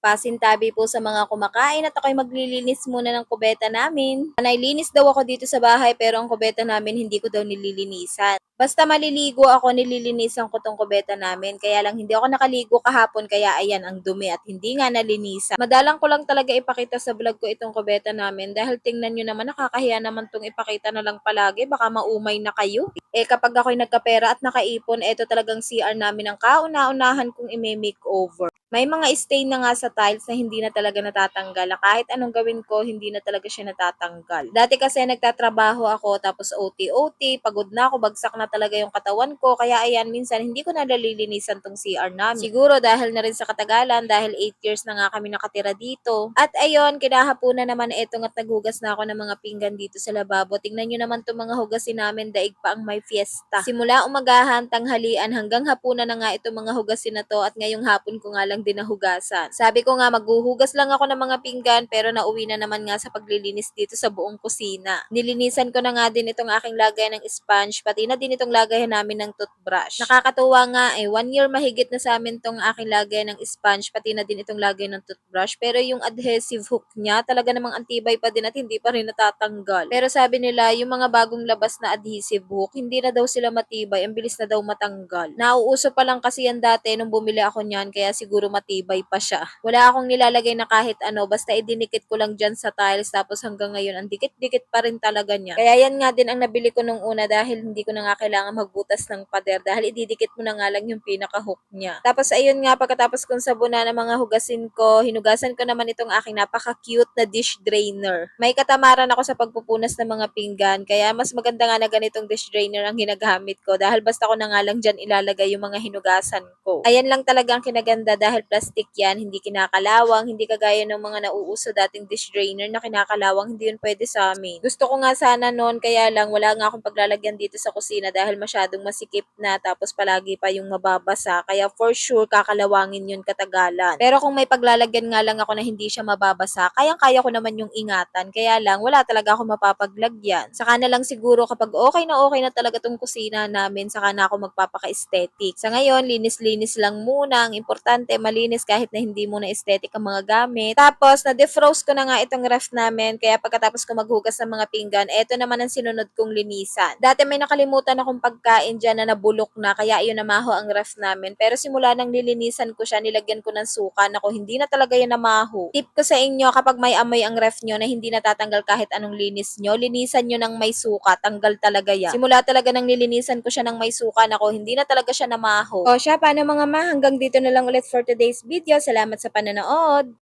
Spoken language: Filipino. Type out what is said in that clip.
Pasintabi po sa mga kumakain at ako'y maglilinis muna ng kubeta namin. Nailinis daw ako dito sa bahay pero ang kubeta namin hindi ko daw nililinisan. Basta maliligo ako, nililinisan ko tong kubeta namin. Kaya lang hindi ako nakaligo kahapon kaya ayan ang dumi at hindi nga nalinisan. Madalang ko lang talaga ipakita sa vlog ko itong kubeta namin dahil tingnan nyo naman nakakahiya naman tong ipakita na lang palagi. Baka maumay na kayo. Eh kapag ako'y nagkapera at nakaipon, eto talagang CR namin ang kauna-unahan kong i-makeover. May mga stain na nga sa tiles na hindi na talaga natatanggal. Kahit anong gawin ko, hindi na talaga siya natatanggal. Dati kasi nagtatrabaho ako, tapos OT-OT, pagod na ako, bagsak na talaga yung katawan ko. Kaya ayan, minsan hindi ko na nalilinisan tong CR namin. Siguro dahil na rin sa katagalan, dahil 8 years na nga kami nakatira dito. At ayun, kinahapunan naman etong at naghugas na ako ng mga pinggan dito sa lababo. Tingnan nyo naman itong mga hugasin namin, daig pa ang may fiesta. Simula umagahan, tanghalian, hanggang hapunan na nga itong mga hugasin na to at ngayong hapon ko nga lang din nahugasan. Sabi ko nga maghuhugas lang ako ng mga pinggan pero nauwi na naman nga sa paglilinis dito sa buong kusina. Nilinisan ko na nga din itong aking lagay ng sponge pati na din itong lagay namin ng toothbrush. Nakakatuwa nga eh one year mahigit na sa amin tong aking lagay ng sponge pati na din itong lagay ng toothbrush pero yung adhesive hook niya talaga namang antibay pa din at hindi pa rin natatanggal. Pero sabi nila yung mga bagong labas na adhesive hook hindi na daw sila matibay ang bilis na daw matanggal. Nauuso pa lang kasi yan dati nung bumili ako niyan kaya siguro matibay pa siya. Wala akong nilalagay na kahit ano, basta idinikit ko lang dyan sa tiles tapos hanggang ngayon ang dikit-dikit pa rin talaga niya. Kaya yan nga din ang nabili ko nung una dahil hindi ko na nga kailangan magbutas ng pader dahil ididikit mo na nga lang yung pinaka-hook niya. Tapos ayun nga, pagkatapos kong sabunan ng mga hugasin ko, hinugasan ko naman itong aking napaka-cute na dish drainer. May katamaran ako sa pagpupunas ng mga pinggan, kaya mas maganda nga na ganitong dish drainer ang ginagamit ko dahil basta ko na nga lang dyan ilalagay yung mga hinugasan ko. Ayan lang talaga ang kinaganda dahil plastic yan, hindi kinakalawang, hindi kagaya ng mga nauuso dating dish drainer na kinakalawang, hindi yun pwede sa amin. Gusto ko nga sana noon, kaya lang wala nga akong paglalagyan dito sa kusina dahil masyadong masikip na tapos palagi pa yung mababasa. Kaya for sure, kakalawangin yun katagalan. Pero kung may paglalagyan nga lang ako na hindi siya mababasa, kayang-kaya ko naman yung ingatan. Kaya lang, wala talaga ako mapapaglagyan. Saka na lang siguro kapag okay na okay na talaga tong kusina namin, saka na ako magpapaka-aesthetic. Sa ngayon, linis-linis lang muna. Ang importante, malinis kahit na hindi mo na aesthetic ang mga gamit. Tapos, na-defrost ko na nga itong ref namin. Kaya pagkatapos ko maghugas ng mga pinggan, eto naman ang sinunod kong linisan. Dati may nakalimutan akong pagkain dyan na nabulok na, kaya yun namaho ang ref namin. Pero simula nang nilinisan ko siya, nilagyan ko ng suka. Nako, hindi na talaga yun namaho. Tip ko sa inyo, kapag may amoy ang ref nyo na hindi natatanggal kahit anong linis nyo, linisan nyo ng may suka, tanggal talaga yan. Simula talaga nang nilinisan ko siya ng may suka, nako, hindi na talaga siya namaho. O siya, paano mga ma, hanggang dito na lang ulit for today's video. Salamat sa pananood!